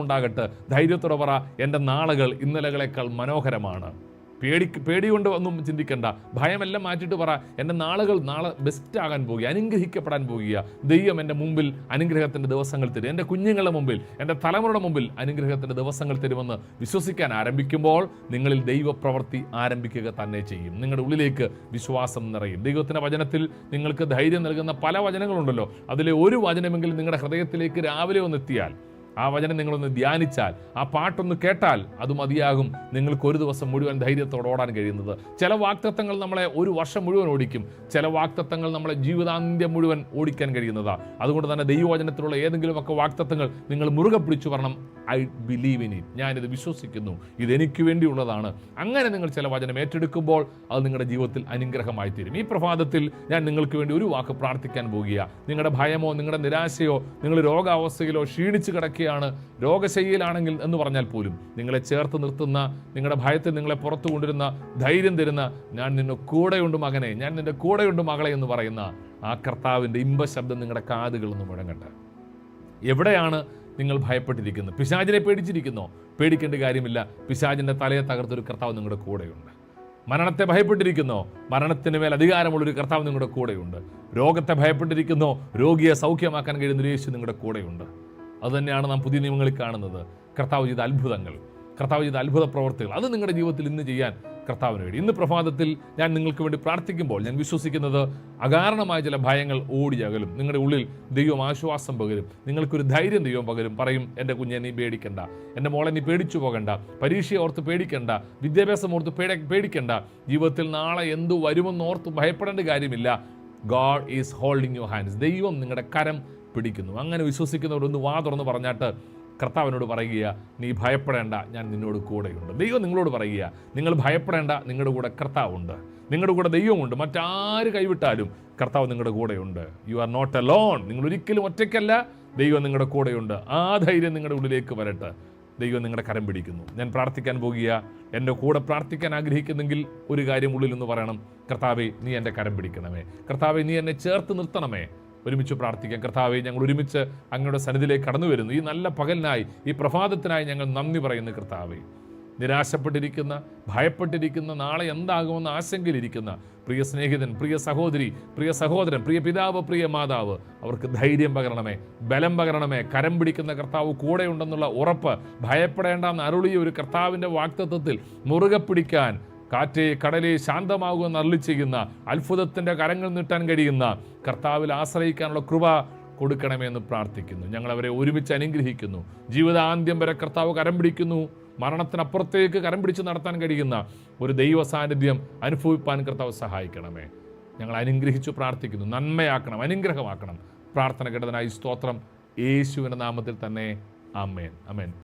ഉണ്ടാകട്ടെ. ധൈര്യത്തോടെ പറ എന്റെ നാളുകൾ ഇന്നലകളെക്കാൾ മനോഹരമാണ്. പേടി പേടി കൊണ്ട് ഒന്നും ചിന്തിക്കണ്ട. ഭയമെല്ലാം മാറ്റിയിട്ട് പറ എന്റെ നാളുകൾ നാളെ ബെസ്റ്റ് ആകാൻ പോകുക അനുഗ്രഹിക്കപ്പെടാൻ പോകുക. ദൈവം എന്റെ മുമ്പിൽ അനുഗ്രഹത്തിന്റെ ദിവസങ്ങൾ തരും. എന്റെ കുഞ്ഞുങ്ങളുടെ മുമ്പിൽ എന്റെ തലമുറയുടെ മുമ്പിൽ അനുഗ്രഹത്തിന്റെ ദിവസങ്ങൾ തരുമെന്ന് വിശ്വസിക്കാൻ ആരംഭിക്കുമ്പോൾ നിങ്ങളിൽ ദൈവപ്രവൃത്തി ആരംഭിക്കുക തന്നെ ചെയ്യും. നിങ്ങളുടെ ഉള്ളിലേക്ക് വിശ്വാസം നിറയും. ദൈവത്തിന്റെ വചനത്തിൽ നിങ്ങൾക്ക് ധൈര്യം നൽകുന്ന പല വചനങ്ങളുണ്ടല്ലോ. അതിലെ ഒരു വചനമെങ്കിലും നിങ്ങളുടെ ഹൃദയത്തിലേക്ക് രാവിലെ ഒന്ന് എത്തിയാൽ ആ വചനം നിങ്ങളൊന്ന് ധ്യാനിച്ചാൽ ആ പാട്ടൊന്ന് കേട്ടാൽ അത് മതിയാകും. നിങ്ങൾക്ക് ഒരു ദിവസം മുഴുവൻ ധൈര്യത്തോടെ ഓടാൻ കഴിയുന്നത്. ചില വാക്തത്വങ്ങൾ നമ്മളെ ഒരു വർഷം മുഴുവൻ ഓടിക്കും. ചില വാക്തത്വങ്ങൾ നമ്മളെ ജീവിതാന്ത്യം മുഴുവൻ ഓടിക്കാൻ കഴിയുന്നതാണ് അതുകൊണ്ട് തന്നെ ദൈവവചനത്തിലുള്ള ഏതെങ്കിലുമൊക്കെ വാക്തത്വങ്ങൾ നിങ്ങൾ മുറുകെ പിടിച്ചു പറയണം ഐ ബിലീവ് ഇൻ ഇറ്റ്. ഞാനിത് വിശ്വസിക്കുന്നു. ഇതെനിക്ക് വേണ്ടിയുള്ളതാണ്. അങ്ങനെ നിങ്ങൾ ചില വചനം ഏറ്റെടുക്കുമ്പോൾ അത് നിങ്ങളുടെ ജീവിതത്തിൽ അനുഗ്രഹമായി തീരും. ഈ പ്രഭാതത്തിൽ ഞാൻ നിങ്ങൾക്ക് വേണ്ടി ഒരു വാക്ക് പ്രാർത്ഥിക്കാൻ പോകുക നിങ്ങളുടെ ഭയമോ നിങ്ങളുടെ നിരാശയോ നിങ്ങൾ രോഗാവസ്ഥയിലോ ക്ഷീണിച്ച് കിടക്കുകയാണ് രോഗശയ്യയിലാണെങ്കിൽ എന്ന് പറഞ്ഞാൽ പോലും നിങ്ങളെ ചേർത്ത് നിർത്തുന്ന നിങ്ങളുടെ ഭയത്തിൽ നിങ്ങളെ പുറത്തു കൊണ്ടുവരുന്ന ധൈര്യം തരുന്ന ഞാൻ നിന്നെ കൂടെയുണ്ട് മകനെ ഞാൻ നിന്റെ കൂടെയുണ്ട് മകളെ എന്ന് പറയുന്ന ആ കർത്താവിന്റെ ഇമ്പശബ്ദം നിങ്ങളുടെ കാതുകളൊന്നും മുഴങ്ങട്ടെ. എവിടെയാണ് നിങ്ങൾ ഭയപ്പെട്ടിരിക്കുന്നത്? പിശാചിനെ പേടിച്ചിരിക്കുന്നോ? പേടിക്കേണ്ട കാര്യമില്ല. പിശാചിന്റെ തലയെ തകർത്തൊരു കർത്താവ് നിങ്ങളുടെ കൂടെയുണ്ട്. മരണത്തെ ഭയപ്പെട്ടിരിക്കുന്നോ? മരണത്തിന് മേൽ അധികാരമുള്ളൊരു കർത്താവ് നിങ്ങളുടെ കൂടെയുണ്ട്. രോഗത്തെ ഭയപ്പെട്ടിരിക്കുന്നോ? രോഗിയെ സൗഖ്യമാക്കാൻ കഴിയുന്ന യേശു നിങ്ങളുടെ കൂടെയുണ്ട്. അതുതന്നെയാണ് നാം പുതിയ നിയമങ്ങളിൽ കാണുന്നത്. കർത്താവ് ചെയ്ത അത്ഭുതങ്ങൾ കർത്താവ് ചെയ്ത അത്ഭുത പ്രവർത്തികൾ അത് നിങ്ങളുടെ ജീവിതത്തിൽ ഇന്ന് ചെയ്യാൻ കർത്താവിന് വേണ്ടി. ഇന്ന് പ്രഭാതത്തിൽ ഞാൻ നിങ്ങൾക്ക് വേണ്ടി പ്രാർത്ഥിക്കുമ്പോൾ ഞാൻ വിശ്വസിക്കുന്നത് അകാരണമായ ചില ഭയങ്ങൾ ഓടിയകലും നിങ്ങളുടെ ഉള്ളിൽ ദൈവം ആശ്വാസം പകരും. നിങ്ങൾക്കൊരു ധൈര്യം ദൈവം പകരും. പറയും എന്റെ കുഞ്ഞെ നീ പേടിക്കണ്ട. എന്റെ മോളെ നീ പേടിച്ചു പോകണ്ട. പരീക്ഷയെ ഓർത്ത് പേടിക്കണ്ട. വിദ്യാഭ്യാസം ഓർത്ത് പേടി പേടിക്കണ്ട. ജീവിതത്തിൽ നാളെ എന്തു വരുമെന്ന് ഓർത്ത് ഭയപ്പെടേണ്ട കാര്യമില്ല. God is holding your hands ദൈവം നിങ്ങളുടെ കരം പിടിക്കുന്നു. അങ്ങനെ വിശ്വസിക്കുന്നവർ ഒന്ന് വാ തുറന്ന് പറഞ്ഞാട്ട് കർത്താവിനോട് പറയുക നീ ഭയപ്പെടേണ്ട ഞാൻ നിന്നോട് കൂടെയുണ്ട്. ദൈവം നിങ്ങളോട് പറയുക നിങ്ങൾ ഭയപ്പെടേണ്ട നിങ്ങളുടെ കൂടെ കർത്താവുണ്ട്. നിങ്ങളുടെ കൂടെ ദൈവമുണ്ട്. മറ്റാര് കൈവിട്ടാലും കർത്താവ് നിങ്ങളുടെ കൂടെയുണ്ട്. You are not alone നിങ്ങൾ ഒരിക്കലും ഒറ്റയ്ക്കല്ല. ദൈവം നിങ്ങളുടെ കൂടെയുണ്ട്. ആ ധൈര്യം നിങ്ങളുടെ ഉള്ളിലേക്ക് വരട്ടെ. ദൈവം നിങ്ങളുടെ കരം പിടിക്കുന്നു. ഞാൻ പ്രാർത്ഥിക്കാൻ പോകുക എന്റെ കൂടെ പ്രാർത്ഥിക്കാൻ ആഗ്രഹിക്കുന്നെങ്കിൽ ഒരു കാര്യം ഉള്ളിൽ എന്ന് പറയണം. കർത്താവെ നീ എന്റെ കരം പിടിക്കണമേ. കർത്താവെ നീ എന്നെ ചേർത്ത് നിർത്തണമേ. ഒരുമിച്ച് പ്രാർത്ഥിക്കാം. കർത്താവെ ഞങ്ങൾ ഒരുമിച്ച് അങ്ങയുടെ സന്നിധിയിലേക്ക് കടന്നു വരുന്നു. ഈ നല്ല പകലിനായി ഈ പ്രഭാതത്തിനായി ഞങ്ങൾ നന്ദി പറയുന്നു കർത്താവെ. നിരാശപ്പെട്ടിരിക്കുന്ന ഭയപ്പെട്ടിരിക്കുന്ന നാളെ എന്താകുമെന്ന് ആശങ്കയിലിരിക്കുന്ന പ്രിയ സ്നേഹിതൻ പ്രിയ സഹോദരി പ്രിയ സഹോദരൻ പ്രിയ പിതാവ് പ്രിയ മാതാവ് അവർക്ക് ധൈര്യം പകരണമേ ബലം പകരണമേ. കരം പിടിക്കുന്ന കർത്താവ് കൂടെയുണ്ടെന്നുള്ള ഉറപ്പ് ഭയപ്പെടേണ്ടെന്ന് അരുളിയ ഒരു കർത്താവിന്റെ വാക്തത്വത്തിൽ മുറുകെ പിടിക്കാൻ കാറ്റേ കടലെ ശാന്തമാകുമെന്ന് അരളി ചെയ്യുന്ന അത്ഭുതത്തിന്റെ കരങ്ങൾ നീട്ടാൻ കഴിയുന്ന കർത്താവിൽ ആശ്രയിക്കാനുള്ള കൃപ കൊടുക്കണമെന്ന് പ്രാർത്ഥിക്കുന്നു. ഞങ്ങൾ അവരെ ഒരുമിച്ച് അനുഗ്രഹിക്കുന്നു. ജീവിതാന്ത്യം വരെ കർത്താവ് കരം പിടിക്കുന്നു. മരണത്തിനപ്പുറത്തേക്ക് കരം പിടിച്ച് നടത്താൻ കഴിയുന്ന ഒരു ദൈവ സാന്നിധ്യം അനുഭവിപ്പാൻ കർത്താവ് സഹായിക്കണമേ. ഞങ്ങൾ അനുഗ്രഹിച്ചു പ്രാർത്ഥിക്കുന്നു. നന്മയാക്കണം അനുഗ്രഹമാക്കണം. പ്രാർത്ഥന കേട്ടതിനായി സ്തോത്രം. യേശുവിന്റെ നാമത്തിൽ തന്നെ. അമേൻ അമേൻ